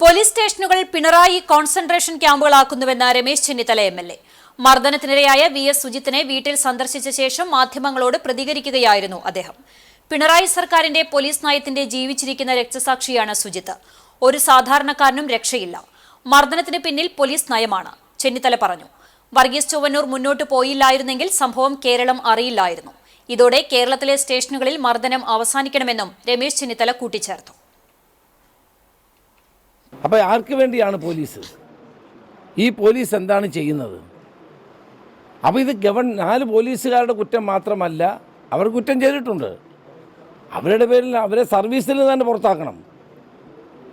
Police സ്റ്റേഷനുകൾ Pinarayi concentration ക്യാമ്പുകളാക്കുന്നുവെന്ന് Ramesh Chennithala M L A. മർദ്ദനത്തിനിരയായ V S സുജിത്തിനെ വീട്ടിൽ സന്ദർശിച്ച ശേഷം മാധ്യമങ്ങളോട് പ്രതികരിക്കുകയായിരുന്നു അദ്ദേഹം. പിണറായി സർക്കാരിന്റെ പോലീസ് നയത്തിന്റെ ജീവിച്ചിരിക്കുന്ന രക്തസാക്ഷിയാണ് സുജിത്ത്. ഒരു സാധാരണക്കാരനും രക്ഷയില്ല. മർദ്ദനത്തിന് പിന്നിൽ പോലീസ് നയമാണ് ചെന്നിത്തല പറഞ്ഞു. വർഗീസ് ചൊവ്വന്നൂർ മുന്നോട്ട് പോയില്ലായിരുന്നെങ്കിൽ സംഭവം കേരളം അറിയില്ലായിരുന്നു. ഇതോടെ കേരളത്തിലെ സ്റ്റേഷനുകളിൽ മർദ്ദനം അവസാനിക്കണമെന്നും രമേശ് ചെന്നിത്തല കൂട്ടിച്ചേർത്തു. അപ്പോൾ ആർക്ക് വേണ്ടിയാണ് പോലീസ്? ഈ പോലീസ് എന്താണ് ചെയ്യുന്നത്? അപ്പോൾ ഇത് ഗവൺ നാല് പോലീസുകാരുടെ കുറ്റം മാത്രമല്ല അവർ കുറ്റം ചെയ്തിട്ടുണ്ട്. അവരുടെ പേരിൽ അവരെ സർവീസിൽ നിന്ന് തന്നെ പുറത്താക്കണം.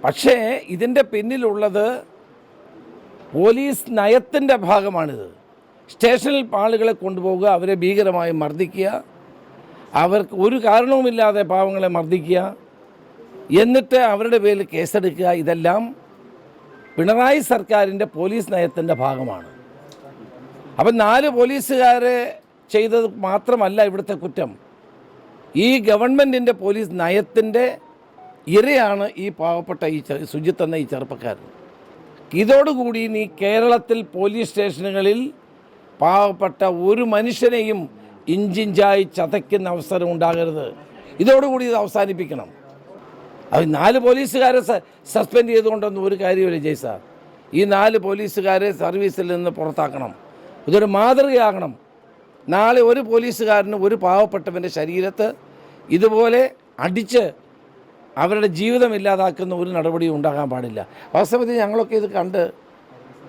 പക്ഷേ ഇതിന്റെ പിന്നിലുള്ളത് പോലീസ് നയത്തിന്റെ ഭാഗമാണിത്. സ്റ്റേഷനിൽ ആളുകളെ കൊണ്ടുപോകുക അവരെ ഭീകരമായി മർദ്ദിക്കുക അവർക്ക് ഒരു കാരണവുമില്ലാതെ പാവങ്ങളെ മർദ്ദിക്കുക എന്നിട്ട് അവരുടെ പേരിൽ കേസെടുക്കുക ഇതെല്ലാം പിണറായി സർക്കാരിന്റെ പോലീസ് നയത്തിന്റെ ഭാഗമാണ്. അപ്പം നാല് പോലീസുകാരെ ചെയ്തത് മാത്രമല്ല ഇവിടുത്തെ കുറ്റം. ഈ ഗവൺമെന്റിന്റെ പോലീസ് നയത്തിന്റെ ഇരയാണ് ഈ പാവപ്പെട്ട ഈ സുജിത്ത് എന്ന ഈ ചെറുപ്പക്കാരൻ. ഇതോടുകൂടി നീ കേരളത്തിൽ പോലീസ് സ്റ്റേഷനുകളിൽ പാവപ്പെട്ട ഒരു മനുഷ്യനെയും ഇഞ്ചിഞ്ചായി ചതയ്ക്കുന്ന അവസരം ഉണ്ടാകരുത്. ഇതോടുകൂടി ഇത് അവസാനിപ്പിക്കണം. അത് നാല് പോലീസുകാരെ സസ്പെൻഡ് ചെയ്തുകൊണ്ടൊന്നും ഒരു കാര്യമില്ല ജയ് സാർ. ഈ നാല് പോലീസുകാരെ സർവീസിൽ നിന്ന് പുറത്താക്കണം. ഇതൊരു മാതൃകയാകണം. നാളെ ഒരു പോലീസുകാരന് ഒരു പാവപ്പെട്ടവന്റെ ശരീരത്ത് ഇതുപോലെ അടിച്ച് അവരുടെ ജീവിതം ഇല്ലാതാക്കുന്ന ഒരു നടപടിയും ഉണ്ടാകാൻ പാടില്ല. വാസ്തവത്തിൽ ഞങ്ങളൊക്കെ ഇത് കണ്ട്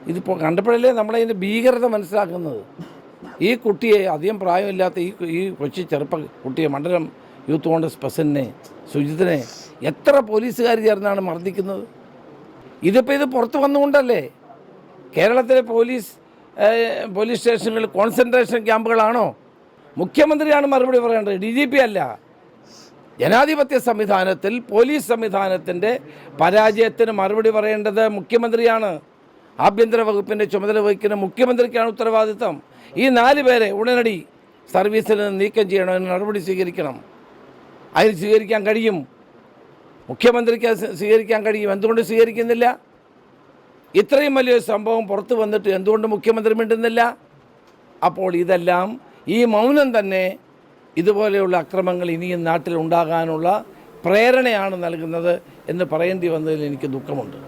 ഇതിപ്പോൾ കണ്ടപ്പോഴല്ലേ നമ്മളതിന്റെ ഭീകരത മനസ്സിലാക്കുന്നത്. ഈ കുട്ടിയെ അധികം പ്രായമില്ലാത്ത ഈ ഈ കൊച്ചു ചെറുപ്പ കുട്ടിയെ മണ്ഡലം യൂത്ത് കോൺഗ്രസ് പ്രസിഡന്റിനെ സുജിത്തിനെ എത്ര പോലീസുകാർ ചേർന്നാണ് മർദ്ദിക്കുന്നത്? ഇതിപ്പോൾ ഇത് പുറത്ത് വന്നുകൊണ്ടല്ലേ? കേരളത്തിലെ പോലീസ് പോലീസ് സ്റ്റേഷനുകളിൽ കോൺസെൻട്രേഷൻ ക്യാമ്പുകളാണോ? മുഖ്യമന്ത്രിയാണ് മറുപടി പറയേണ്ടത്. ഡി ജി പി അല്ല. ജനാധിപത്യ സംവിധാനത്തിൽ പോലീസ് സംവിധാനത്തിന്റെ പരാജയത്തിന് മറുപടി പറയേണ്ടത് മുഖ്യമന്ത്രിയാണ്. ആഭ്യന്തര വകുപ്പിന്റെ ചുമതല വഹിക്കുന്ന മുഖ്യമന്ത്രിക്കാണ് ഉത്തരവാദിത്തം ഈ നാല് പേരെ ഉടനടി സർവീസിൽ നിന്ന് നീക്കം ചെയ്യണം അതിന് നടപടി സ്വീകരിക്കണം. അതിന് സ്വീകരിക്കാൻ കഴിയും. മുഖ്യമന്ത്രിക്ക് സ്വീകരിക്കാൻ കഴിയും. എന്തുകൊണ്ട് സ്വീകരിക്കുന്നില്ല? ഇത്രയും വലിയൊരു സംഭവം പുറത്തു വന്നിട്ട് എന്തുകൊണ്ട് മുഖ്യമന്ത്രി മിണ്ടുന്നില്ല? അപ്പോൾ ഇതെല്ലാം ഈ മൗനം തന്നെ ഇതുപോലെയുള്ള അക്രമങ്ങൾ ഇനിയും നാട്ടിൽ ഉണ്ടാകാനുള്ള പ്രേരണയാണ് നൽകുന്നത് എന്ന് പറയേണ്ടി വന്നതിൽ എനിക്ക് ദുഃഖമുണ്ട്.